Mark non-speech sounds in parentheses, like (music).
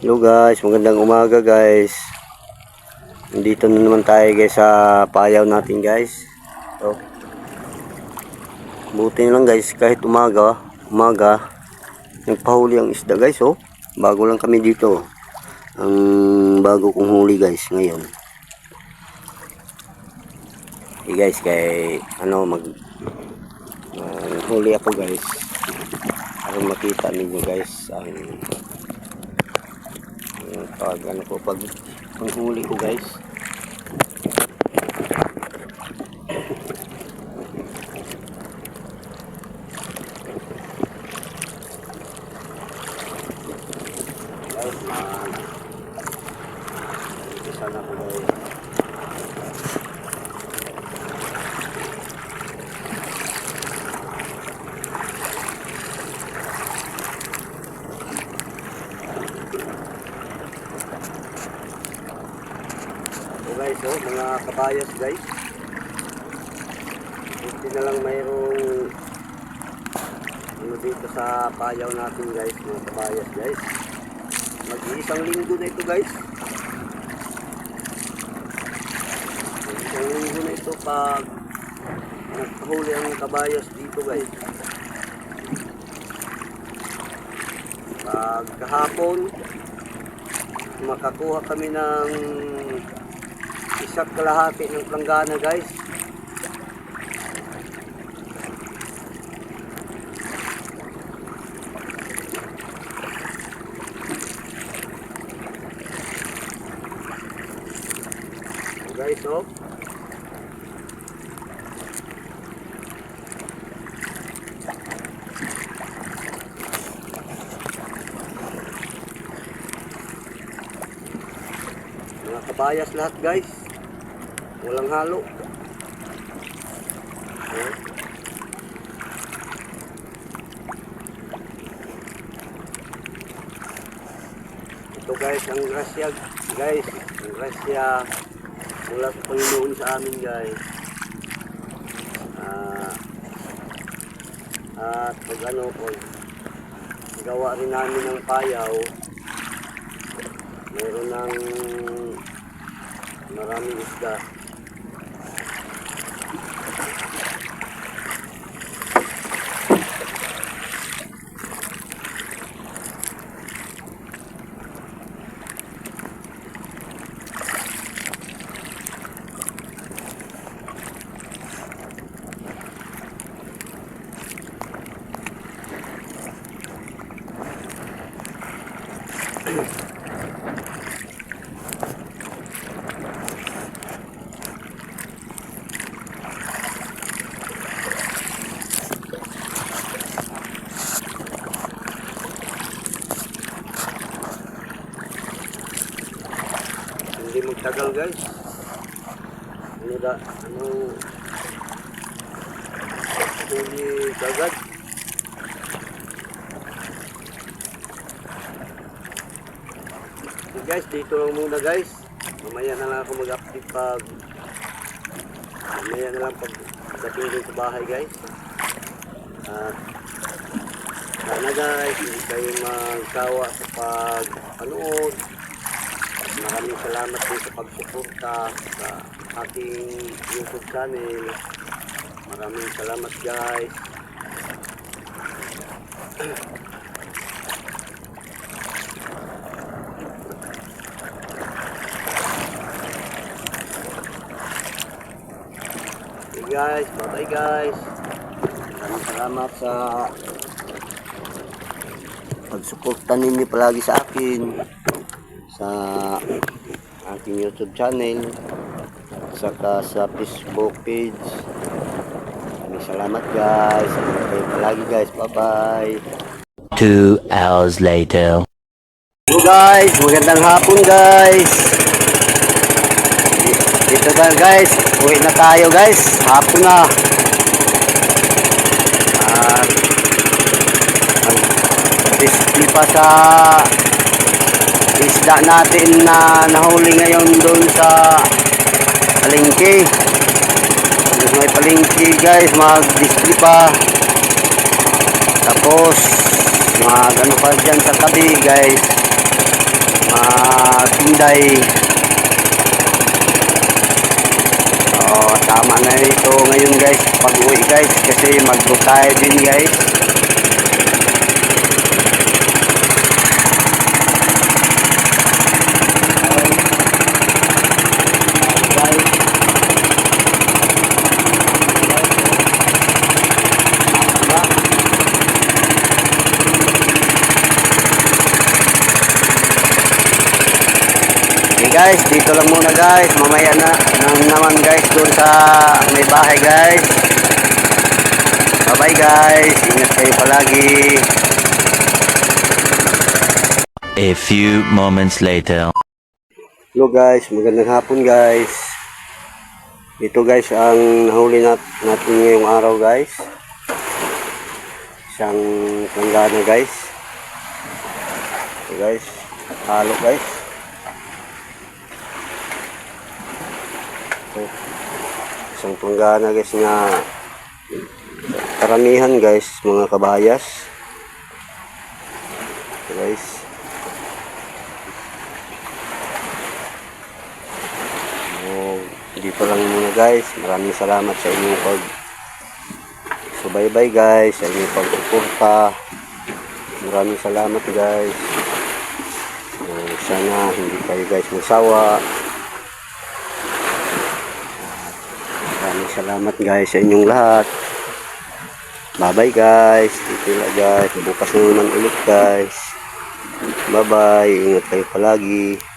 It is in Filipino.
Hello guys, magandang umaga guys. Nandito na naman tayo guys sa payaw natin guys. So, buti na lang guys kahit umaga, umaga, nagpahuli ang isda guys oh. Bago lang kami dito. Ang bago kong huli guys ngayon. Okay guys, kay ano mag uh, huli ako guys. Para makita ninyo guys ang pag ano ko pag panghuli ko guys mga kabayas guys. Buti na lang mayroong ano dito sa payaw natin guys, mga kabayas guys. Mag-iisang linggo na ito guys. Mag-iisang linggo na ito pag nagpahuli ang kabayas dito guys. Pag kahapon, makakuha kami ng isa't kalahati ng planggana guys. Guys oh. Mga kabayas lahat guys walang halo Ayan. ito guys ang grasya guys ang grasya mula sa Panginoon sa amin guys Ah, at pag ano po gawa rin namin ng payaw meron ng maraming isda hindi magtagal guys. Ano da ano huli kagad guys dito lang muna guys mamaya na lang ako mag update pag mamaya na lang pag dating sa bahay guys at sana guys hindi kayo magsawa sa pagpanood Maraming salamat din sa pagsuporta sa aking YouTube channel. Maraming salamat guys. (clears throat) guys, bye guys. Maraming salamat sa pagsuporta ninyo palagi sa akin sa aking YouTube channel saka sa Facebook page. Maraming salamat guys. Salamat kayo palagi guys. Bye bye Two hours later. Hello guys. Magandang hapon guys dito tayo guys. Uwi na tayo guys. Hapon na. At display pa sa isda natin na nahuli ngayon doon sa palengke. May palengke guys. Mag display pa. Tapos mag ano pa dyan sa tabi guys. Inday. Oh, tama na ito ngayon guys, pag uwi guys, kasi mag-tayo din guys. Okay guys, dito lang muna guys. Mamaya na, na naman guys doon sa may bahay guys. Bye bye guys. Ingat kayo palagi. A few moments later. Hello guys, magandang hapon guys. Ito guys ang nahuli nat natin ngayong araw guys. Isang planggana guys. Ito guys, halo guys. Ito. Isang planggana guys na karamihan guys mga kabayas. Guys. So, dito lang muna guys. Maraming salamat sa inyong pag subaybay guys, sa inyong pagsuporta. Maraming salamat guys. So, sana hindi kayo guys masawa. Maraming salamat guys sa inyong lahat. Bye bye guys. Dito lang guys. Bukas na naman ulit guys. Bye bye. Ingat kayo palagi.